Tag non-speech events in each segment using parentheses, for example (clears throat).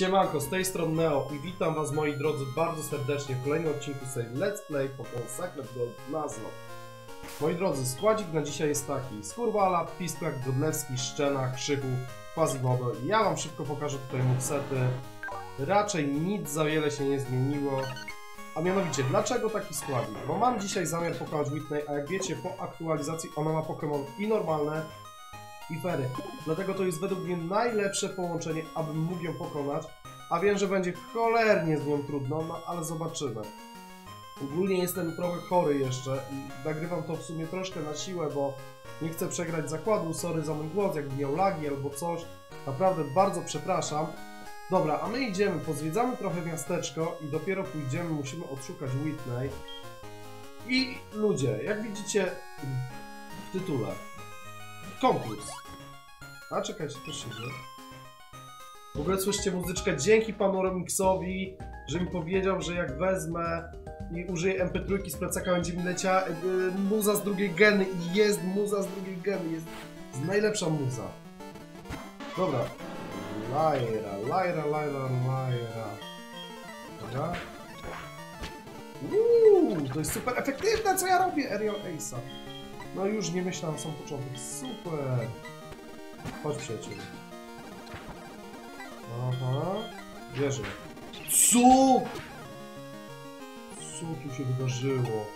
Siemanko, z tej strony Neo i witam was moi drodzy bardzo serdecznie w kolejnym odcinku serii Let's Play Pokémon Sacred Gold Nuzlocke. Moi drodzy, składzik na dzisiaj jest taki. Skurwala, Pisklak, Godlewski, Szczena, Krzyku, Quasimodo. Ja wam szybko pokażę tutaj movesety. Raczej nic za wiele się nie zmieniło. A mianowicie, dlaczego taki składnik? Bo mam dzisiaj zamiar pokonać Whitney, a jak wiecie, po aktualizacji ona ma Pokémon i normalne, i fery. Dlatego to jest według mnie najlepsze połączenie, abym mógł ją pokonać. A wiem, że będzie cholernie z nią trudno, no ale zobaczymy. Ogólnie jestem trochę chory jeszcze i nagrywam to w sumie troszkę na siłę, bo nie chcę przegrać zakładu. Sorry za mój głos, jakby miał lagi albo coś. Naprawdę bardzo przepraszam. Dobra, a my idziemy, pozwiedzamy trochę miasteczko i dopiero pójdziemy, musimy odszukać Whitney. I ludzie, jak widzicie w tytule, konkurs. A czekajcie, się dzieje. W ogóle słyszycie muzyczkę dzięki panu Remixowi, że mi powiedział, że jak wezmę i użyję MP3 z plecaka będzie mi leciała yy, muza z drugiej geny i jest muza z drugiej geny, jest, najlepsza muza. Dobra. Lajra, lajra, lajra, lajra. Dobra. Uuu, to jest super efektywne, co ja robię, Aerial Ace'a. No już nie myślałem sam początek. Super. Chodź przyjacielu. Aha. Wierzę. Co? Co tu się wydarzyło?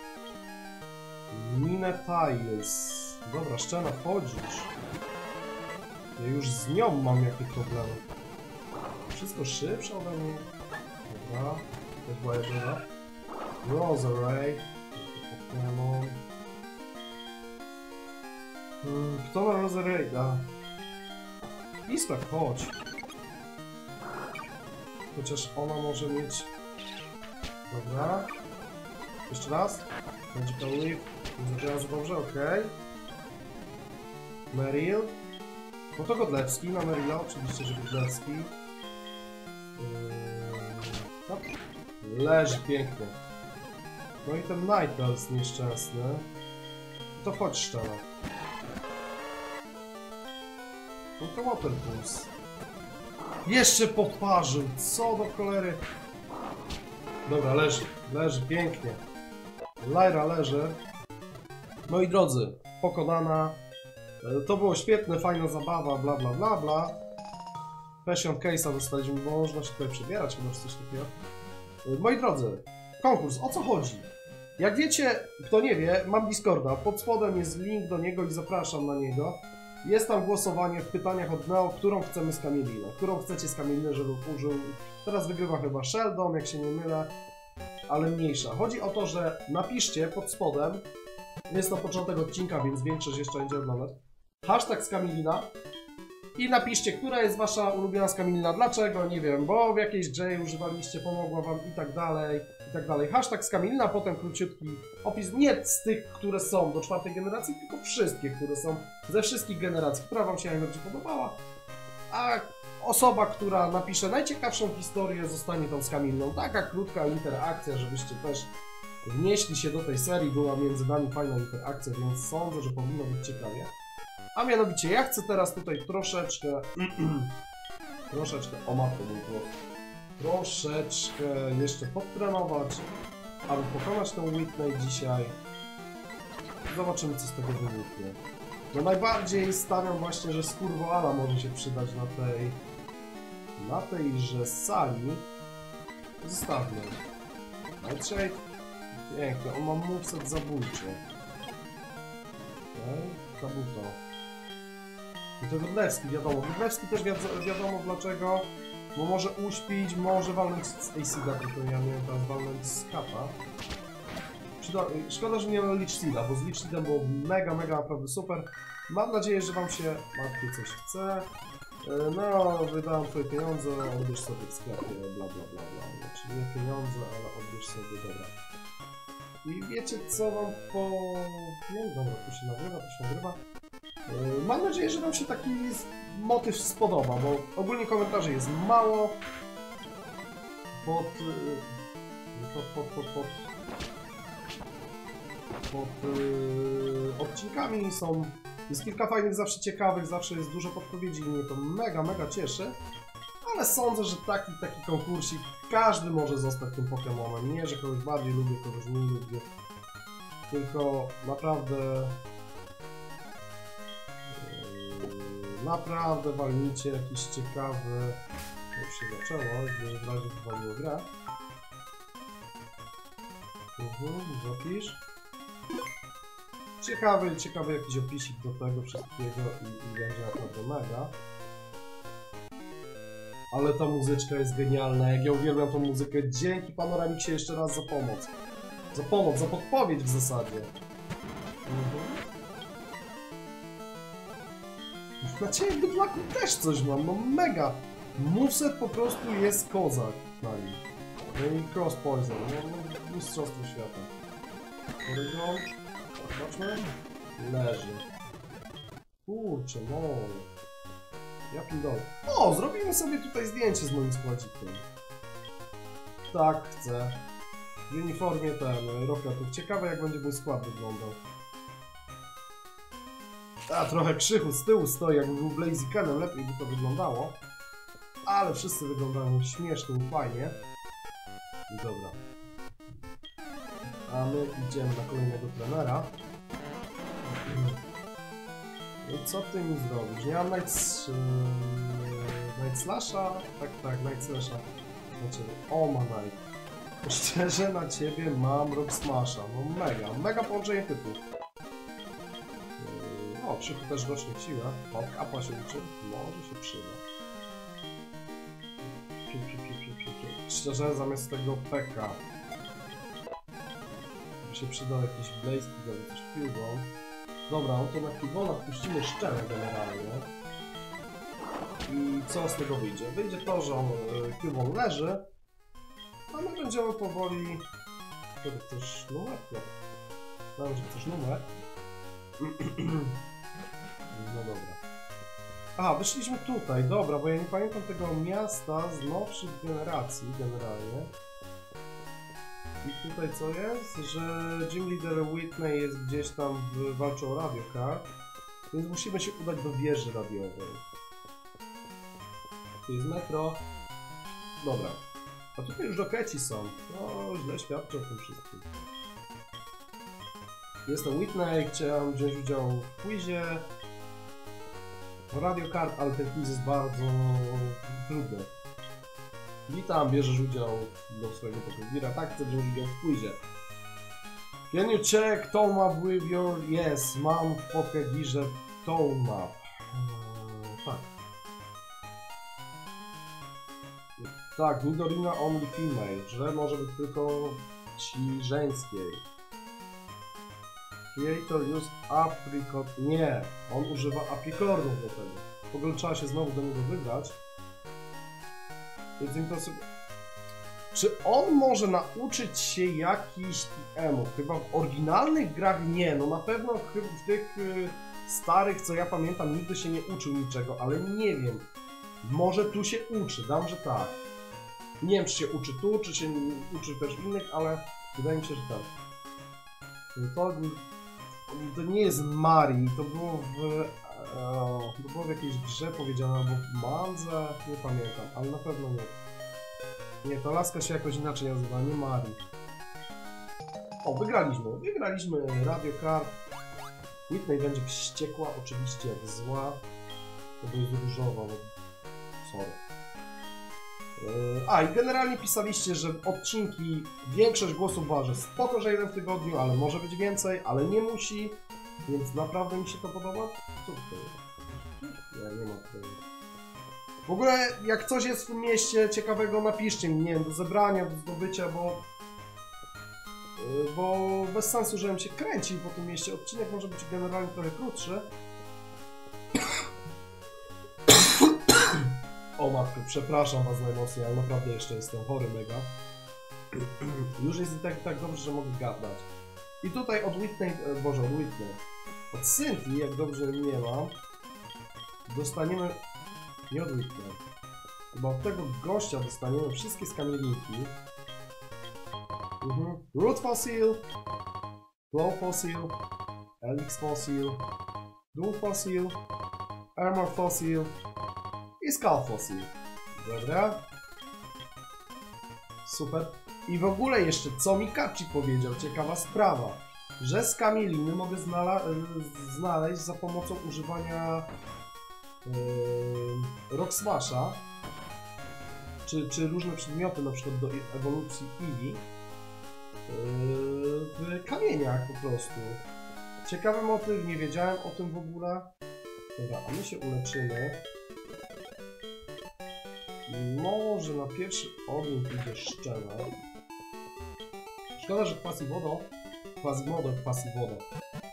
Minę Tiles. Dobra, Szczena, wchodzisz. Ja już z nią mam jakieś problemy. Wszystko szybsze ode mnie. Dobra. To była jedyna. Rosaray. Pokémon. Kto ma Roserayda? Isla, chodź. Chociaż ona może mieć... Dobra. Jeszcze raz. Będzie pełny. Zadziała dobrze, okej. Meryl. No to Godlewski, na Meryla oczywiście, że Godlewski. Yy... No. Leży pięknie. No i ten Nightel nieszczęsny. To chodź szczerze. To Waterpulse. Jeszcze poparzył, co do cholery. Dobra, leży, leży, pięknie. Lyra leży. Moi drodzy, pokonana. E, To było świetne, fajna zabawa, bla bla bla bla. Passion Case'a dostaliśmy, bo można się tutaj przebierać chyba coś takiego. E, Moi drodzy, konkurs, o co chodzi? Jak wiecie, kto nie wie, mam Discorda, pod spodem jest link do niego i zapraszam na niego. Jest tam głosowanie w pytaniach od Neo, którą chcemy z Kamilina. Którą chcecie z Kamilina, żeby użył. Teraz wygrywa chyba Sheldon, jak się nie mylę, ale mniejsza. Chodzi o to, że napiszcie pod spodem, jest to początek odcinka, więc większość jeszcze będzie oglądać, hashtag z Kamilina i napiszcie, która jest wasza ulubiona z Kamilina, dlaczego, nie wiem, bo w jakiejś J używaliście, pomogła wam i tak dalej, i tak dalej. Hashtag z Kamilina, potem króciutki opis, nie z tych, które są do czwartej generacji, tylko wszystkie, które są ze wszystkich generacji, która wam się najbardziej podobała, a osoba, która napisze najciekawszą historię, zostanie tą z Kamilną. Taka krótka interakcja, żebyście też wnieśli się do tej serii, była między nami fajna interakcja, więc sądzę, że powinno być ciekawie. A mianowicie, ja chcę teraz tutaj troszeczkę, (clears throat) troszeczkę, o matko mój troszeczkę jeszcze podtrenować, aby pokonać tą Whitney dzisiaj. Zobaczymy, co z tego wyniknie. No najbardziej stawiam właśnie, że Skurwoala może się przydać na tej, na tejże sali. Zostawmy. Nightshade. Pięknie, on ma moveset zabójczy. Okej, okay. Kabuto. I to Godlewski, wiadomo. Godlewski też wiad- wiadomo dlaczego. Bo może uśpić, może walnąć z Acida, tylko ja miałem teraz walnąć z Kata. Przyda- Szkoda, że nie ma Lich Seeda, bo z Lich Seedem było mega, mega naprawdę super. Mam nadzieję, że wam się matki coś chce. E, No, wydałem twoje pieniądze, odbierz sobie w sklepie, bla bla bla bla. Znaczy nie pieniądze, ale odbierz sobie, dobra. I wiecie co wam powiem? Dobra, tu się nagrywa, tu się nagrywa. E, Mam nadzieję, że wam się taki motyw spodoba, bo ogólnie komentarzy jest mało. Pod... e, Pod, pod, pod, pod... Pod e, odcinkami są... Jest kilka fajnych, zawsze ciekawych, zawsze jest dużo podpowiedzi i mnie to mega, mega cieszy. ale sądzę, że taki, taki konkursik każdy może zostać tym Pokemonem. Nie, że kogoś bardziej lubię, kogoś mniej lubię. Tylko naprawdę... naprawdę walnijcie jakiś ciekawy... Już się zaczęło, gdy w razie wywaliło grę. Mhm, zapisz. Ciekawy, ciekawy jakiś opisik do tego wszystkiego i, i będzie naprawdę mega. Ale ta muzyczka jest genialna, jak ja uwielbiam tą muzykę. Dzięki Panoramiksie jeszcze raz za pomoc. Za pomoc, za podpowiedź w zasadzie. Mhm. Dla ciebie bydlaku też coś mam, no mega. Muset po prostu jest kozak na nim. No i cross poison, no, no mistrzostwo świata. Horyzont, zobaczmy. Leży. Kurczę, no. Ja pindolę. O, zrobimy sobie tutaj zdjęcie z moim składzikiem. Tak, chcę. W uniformie ten, Rocketów. Ciekawe jak będzie mój skład wyglądał. A, trochę krzychu z tyłu stoi, jakby był Blazikenem, lepiej by to wyglądało. Ale wszyscy wyglądają śmiesznie i fajnie. Dobra. A my idziemy na kolejnego trenera. No i co ty mi zrobisz? Nie mam Night, yy, Night Slasha? Tak, tak, Night Slasha. Na ciebie. O, ma Night. Szczerze na ciebie mam Rock Smasha. No mega, mega połączenie typów. O, też rośnie w siłę. O, kapa się. Może się przyda. Piu, piu, piu, piu, piu, piu. Szczerze, zamiast tego PK by się przydał jakiś Blaze albo coś Cubone. Dobra, no to na Cubona puścimy szczerę generalnie. I co z tego wyjdzie? Wyjdzie to, że on, y, Cubone leży, a my będziemy powoli... Wtedy chcesz numer? No. Że chcesz numer. (clears throat) No dobra. Aha, wyszliśmy tutaj, dobra, bo ja nie pamiętam tego miasta z nowszych generacji generalnie. I tutaj co jest? Że Gym Leader Whitney jest gdzieś tam w walczy o radiocar, więc musimy się udać do wieży radiowej. Tu jest metro. Dobra. A tutaj już dokeci są. No, źle świadczy o tym wszystkim. Jestem Whitney, chciałem wziąć udział w quizie. Radio Card, ale ten quiz jest bardzo trudny. Witam, bierzesz udział do swojego Pokebira. Tak, chcę wziąć udział w quizie. Can you check tone with your... Yes, mam w Pokebirze tone. Eee, tak. Tak, Nidorina only female, że może być tylko ci żeńskiej. Creator use apricot... Nie, on używa apricornów do tego. W ogóle trzeba się znowu do niego wybrać. Więc imposyble... Czy on może nauczyć się jakichś TM-ów? Chyba w oryginalnych grach nie, no na pewno w tych y, starych, co ja pamiętam, nigdy się nie uczył niczego, ale nie wiem. Może tu się uczy, dam, że tak. Nie wiem, czy się uczy tu, czy się uczy też innych, ale wydaje mi się, że tak. To, to nie jest Mari, to było w... e, To było w jakiejś grze powiedziane, albo w Manze, nie pamiętam, ale na pewno nie. Nie, ta laska się jakoś inaczej nazywa, nie Mari. O, wygraliśmy. Wygraliśmy Radio Card. Whitney będzie wściekła, oczywiście zła. To jest różowa, bo... Sorry. Yy, A i generalnie pisaliście, że odcinki, większość głosów waży spoko, że jeden w tygodniu, ale może być więcej, ale nie musi, więc naprawdę mi się to podoba. Co to jest? Nie, nie ma tutaj. W ogóle, jak coś jest w tym mieście ciekawego, napiszcie mi, nie wiem, do zebrania, do zdobycia, bo... yy, Bo bez sensu, żebym się kręcił po tym mieście. Odcinek może być generalnie trochę krótszy. Matko, przepraszam was najmocniej, ale naprawdę jeszcze jestem chory mega. (clears throat) Już jest i tak, tak dobrze, że mogę gadać. I tutaj od Whitney, e, boże, od Whitney, od Cynthia, jak dobrze nie mam, dostaniemy, nie od Whitney, chyba od tego gościa dostaniemy wszystkie skamielinki. Mhm. Root Fossil, Glow Fossil, Elix Fossil, Dual Fossil, Armor Fossil, i Skull Fossil. Dobra. Super. I w ogóle jeszcze, co Mikachi powiedział, ciekawa sprawa, że skamiliny mogę y, znaleźć za pomocą używania yy, Rock Smasha, czy, czy różne przedmioty, na przykład do ewolucji Eevee, yy, w kamieniach po prostu. Ciekawy motyw, nie wiedziałem o tym w ogóle. Dobra, a my się uleczymy. Może na pierwszy ogień pójdzie szczena. Szkoda, że Quasimodo, Quasimodo, Quasimodo.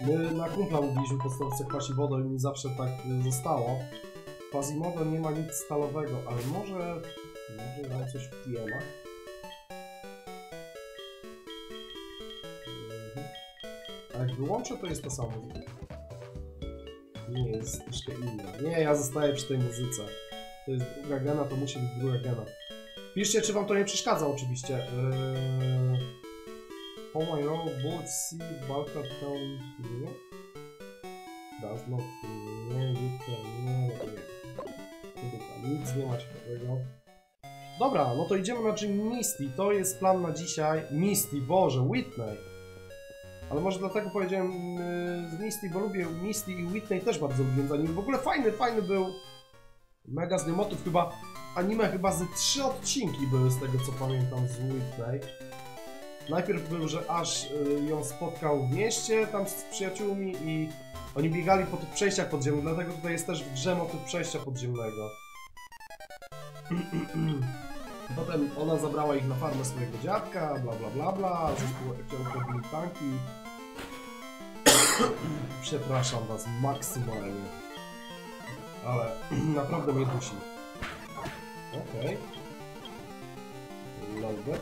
My na kumpla mówiliśmy w podstawce Quasimodo i mi zawsze tak y, zostało. Quasimodo nie ma nic stalowego, ale może... Może ja coś wpijemy. Mhm. A jak wyłączę, to jest to samo. Nie, jest troszkę inne. Nie, ja zostaję przy tej muzyce. To jest druga gena, to musi być druga gena. Piszcie, czy wam to nie przeszkadza oczywiście. Eee... Oh my bullet C, bulk up down nie? Does not, nie, nie, nie. Nic nie ma ciekawego. Dobra, no to idziemy na Jim Misty. To jest plan na dzisiaj. Misty, Boże, Whitney. Ale może dlatego powiedziałem yy, z Misty, bo lubię Misty i Whitney też bardzo lubię za nim. W ogóle fajny, fajny był. Mega z motyw chyba, anime chyba ze trzy odcinki były z tego co pamiętam z Whitney. Najpierw był, że aż y, ją spotkał w mieście tam z przyjaciółmi i oni biegali po tych przejściach podziemnych, dlatego tutaj jest też w grze motyw przejścia podziemnego. (clears throat) Potem ona zabrała ich na farmę swojego dziadka, bla bla bla bla, ekologowi tanki. (clears throat) Przepraszam was maksymalnie. Ale (clears throat) naprawdę mnie dusi. Okej. Okay. Lover.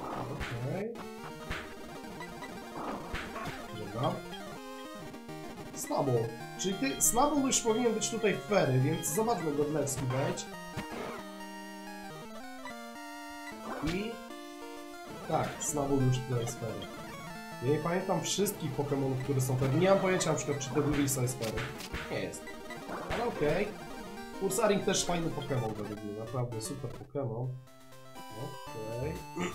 Okej. Okay. Dobra. Snubble. Czyli ty, Snubble już powinien być tutaj fery, więc zobaczmy go Dlewski wejdź. I... Tak, Snubble już tutaj jest fery. Ja nie pamiętam wszystkich Pokémonów, które są fery. Nie mam pojęcia na przykład, czy Dedurisa jest fery. Nie jest. Ale okej. Okay. Ursaring też fajny Pokémon według mnie, naprawdę super Pokémon. Okej. Okay.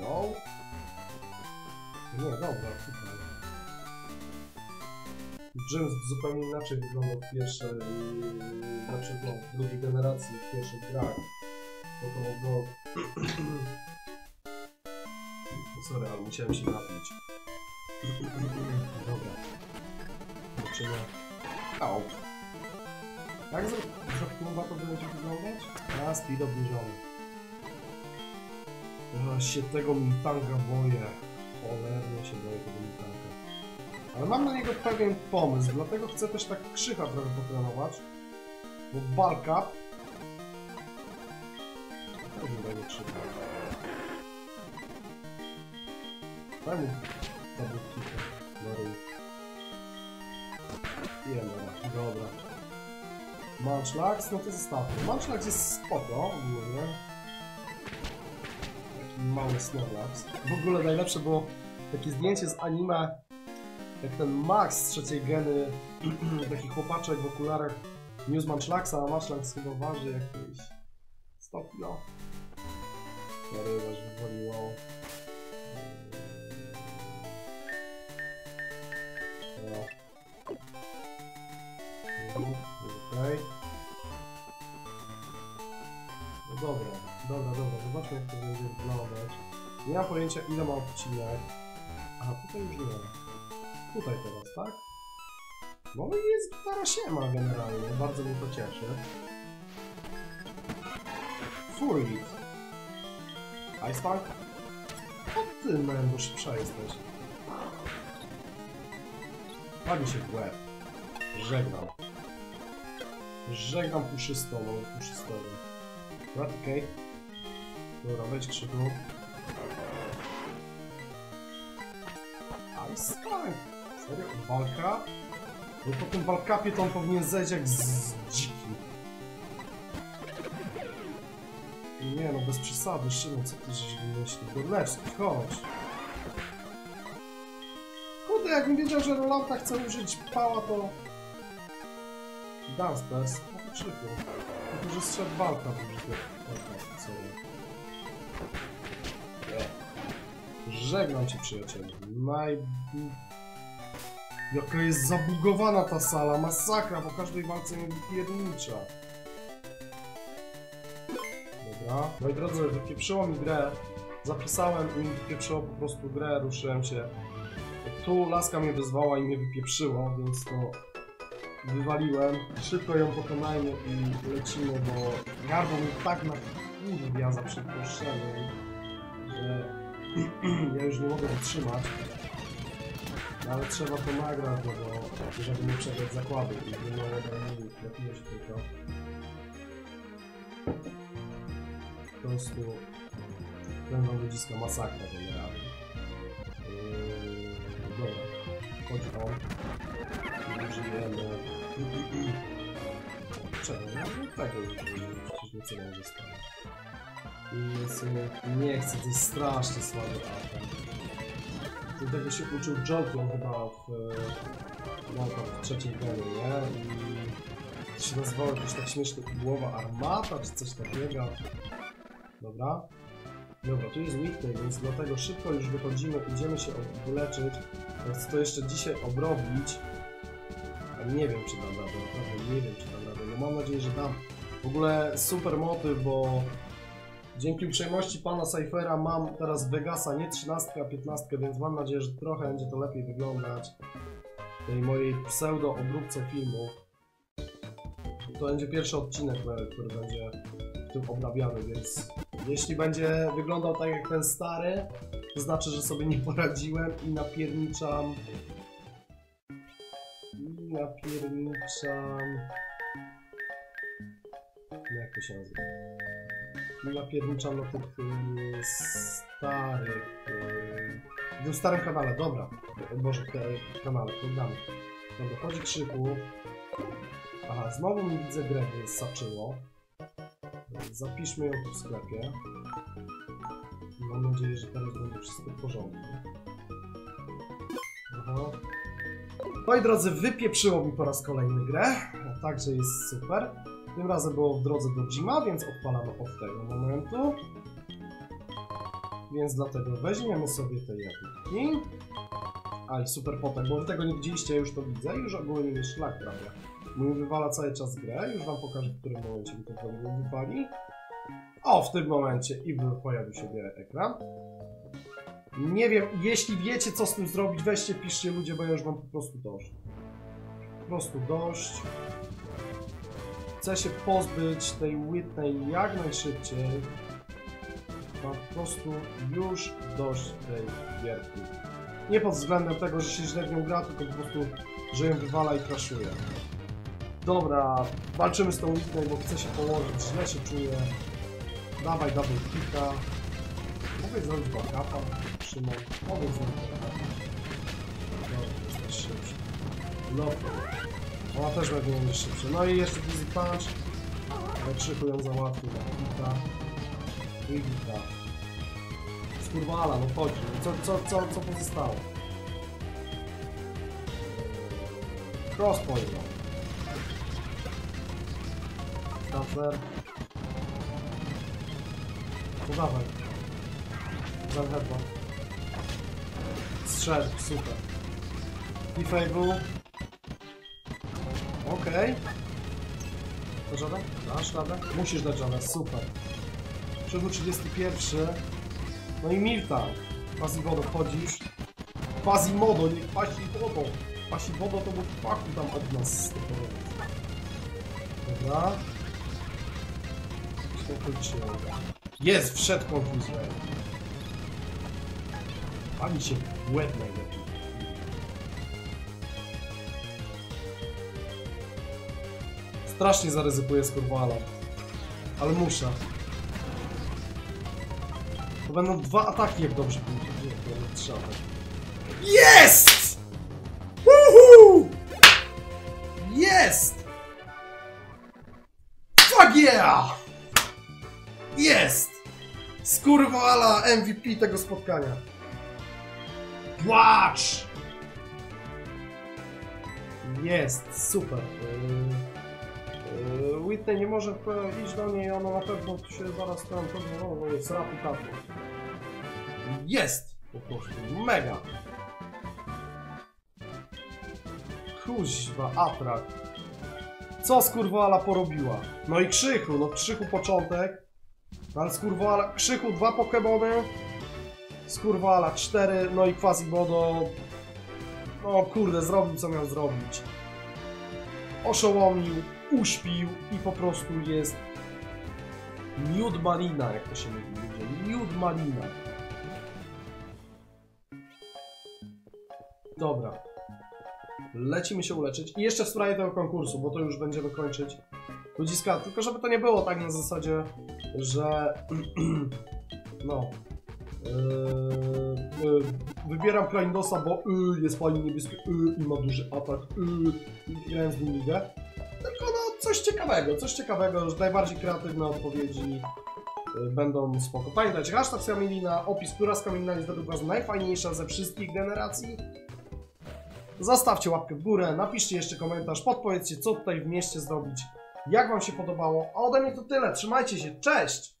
No. Nie, dobra, tutaj. James zupełnie inaczej wyglądał w pierwszej, znaczy no, w drugiej generacji, w pierwszych grach. Pokémon Gold. (clears throat) Sorry, ale musiałem się napić. Dobra. Zobaczymy. Au. Tak za, za chwilę to będzie wyglądać? A, speed obniżony. Ja się tego Miltanga boję. Cholernie się boję tego Miltanga. Ale mam na niego pewien pomysł, dlatego chcę też tak krzycha trochę potrenować. Bo Balka... Też mi daje. Daj mu double kicka dobra. Munchlax, no to zostawmy. Munchlax jest spoko ogólnie. Taki mały Snorlax. W ogóle najlepsze było takie zdjęcie z anime, jak ten Max z trzeciej geny, (clears throat) taki chłopaczek w okularach niósł Munchlaxa, a Munchlax chyba waży jakieś 100 kilo. Ja ryba wywaliło. Okej. No dobra, dobra, dobra, zobaczmy jak to będzie wyglądać. Nie mam pojęcia ile ma odcinek. Aha, tutaj już nie. Tutaj teraz, tak? No i jest gitara siema generalnie, bardzo mnie to cieszy. Furit. Ice Tank? O ty, man, bo szybsza jesteś. Pali się w łeb. Żegnam. Żegnam puszystą, no puszystowy. Dobra, okej. Okay. Dobra, wejdź krzyku. Ice Tank! Serio? Walka? No po tym walkapie to on powinien zejść jak z dziki. Nie no, bez przesady, Szymon, co ty żeś wymyślił? Gorlewski, chodź. Kurde, jakbym wiedział, że Rolanta chce użyć pała, to... Dunspace, no to przykro. Tylko, że strzedł walka. Nie. Żegnam cię przyjacielu. Naj... Jaka jest zabugowana ta sala, masakra, po każdej walce mnie wypiernicza. Dobra. Moi drodzy, wypieprzyło mi grę. Zapisałem i mi wypieprzyło po prostu grę, ruszyłem się. Tu laska mnie wyzwała i mnie wypieprzyło, więc to wywaliłem. Szybko ją pokonajmy i lecimy, bo gardło mi tak na kurwia za przeproszeniem, że ja już nie mogę wytrzymać. No, ale trzeba to nagrać, no bo żeby nie przegrać zakładu i nie mogę jakiegoś tylko. Prostu ten wam ludziska masakra generalnie. Yy, dobra, chodzi on. Użyjemy... Czego? No tego już użyjemy, przecież nic nie. I w sumie nie chcę, to jest strasznie słaby. Do tego się uczył Jolton chyba w, no, tam w trzecim graniu, nie? I się nazywało jakoś tak śmiesznie głowa armata, czy coś takiego. Dobra. Dobra, tu jest weekday, więc dlatego szybko już wychodzimy, idziemy się wyleczyć. Chcę to jeszcze dzisiaj obrobić. A nie wiem, czy dam radę, naprawdę nie wiem, czy dam radę. No mam nadzieję, że dam. W ogóle super motyw, bo dzięki uprzejmości pana Cyphera mam teraz Vegasa nie 13, a 15, więc mam nadzieję, że trochę będzie to lepiej wyglądać. W tej mojej pseudo obróbce filmu. To będzie pierwszy odcinek, który będzie w tym obrabiany, więc jeśli będzie wyglądał tak jak ten stary, to znaczy, że sobie nie poradziłem i napierniczam... I napierniczam... Jak to się nazywa? I napierniczam na tych starych... Y, w tym starym kanale, dobra. Boże, te kanale, programy. Dobra, chodzi krzyku. Aha, znowu mi widzę grę saczyło. Zapiszmy ją tu w sklepie. Mam nadzieję, że teraz będzie wszystko w porządku. Aha. Moi drodzy, wypieprzyło mi po raz kolejny grę, także jest super. Tym razem było w drodze do Jima, więc odpalamy od tego momentu. Więc dlatego weźmiemy sobie te jabłki. A i super potem, bo wy tego nie widzieliście, już to widzę, już ogólnie mi szlak prawie. Mój wywala cały czas grę, już wam pokażę w którym momencie mi to wywali. O, w tym momencie i pojawił się ekran. Nie wiem, jeśli wiecie co z tym zrobić, weźcie, piszcie ludzie, bo ja już mam po prostu dość. Po prostu dość. Chcę się pozbyć tej Whitney jak najszybciej. Mam po prostu już dość tej gierki. Nie pod względem tego, że się źle w nią gra, tylko po prostu, że ją wywala i crashuje. Dobra, walczymy z tą Whitney, bo chcę się położyć, źle się czuję. Dawaj double kicka. Mogę zrobić backupa, Szymon. Mogę zrobić jesteś szybszy. No Ona też będzie mieć szybszy. No i jeszcze Dizzy Punch. Ale krzyku ją załatwił hita. I hita. Skurwala, no chodź. Co, co, co, co pozostało? Crosspoint. Transfer. To dawaj. Strzel, super. I Fable. Okej. Radę? Dasz radę? Musisz dać radę, super. Przewód 31. No i Miltank. Quasimodo wchodzisz. Quasimodo, nie Quasimodo. Quasimodo to był faku tam od nas. Dobra. Jest, wszedł Confuse Ray. Pani się w łeb najlepiej. Strasznie zaryzykuję z Kurwala. Ale muszę. To będą dwa ataki, jak dobrze pójdzie. Jest! Woohoo! Jest! Fuck yeah! Jest! Skurwala MVP tego spotkania. Płacz! Jest, super. Yy, yy, Whitney nie może iść do niej, ona na pewno się zaraz tam to no, jest rapu tapu. Jest! Po prostu, mega! Kuźwa, atrak. Co skurwoala porobiła? No i Krzychu, no Krzychu początek. Ale skurwoala, Krzychu dwa Pokemony. Skurwoala cztery, no i Quasimodo. No kurde, zrobił co miał zrobić. Oszołomił, uśpił i po prostu jest miód malina, jak to się mówi. Miód malina. Dobra. Lecimy się uleczyć. I jeszcze w sprawie tego konkursu, bo to już będziemy kończyć. Ludziska, tylko żeby to nie było tak na zasadzie, że (clears throat) no yy, yy, wybieram Kleindosa, bo yy, jest fajnie niebieski yy, i ma duży atak yy, i grałem z nim ligę. Tylko no coś ciekawego, coś ciekawego, że najbardziej kreatywne odpowiedzi yy, będą spoko. Pamiętajcie, hashtag z opis, która z Kamilina jest według Was najfajniejsza ze wszystkich generacji. Zostawcie łapkę w górę, napiszcie jeszcze komentarz, podpowiedzcie co tutaj w mieście zrobić, jak Wam się podobało. A ode mnie to tyle, trzymajcie się, cześć!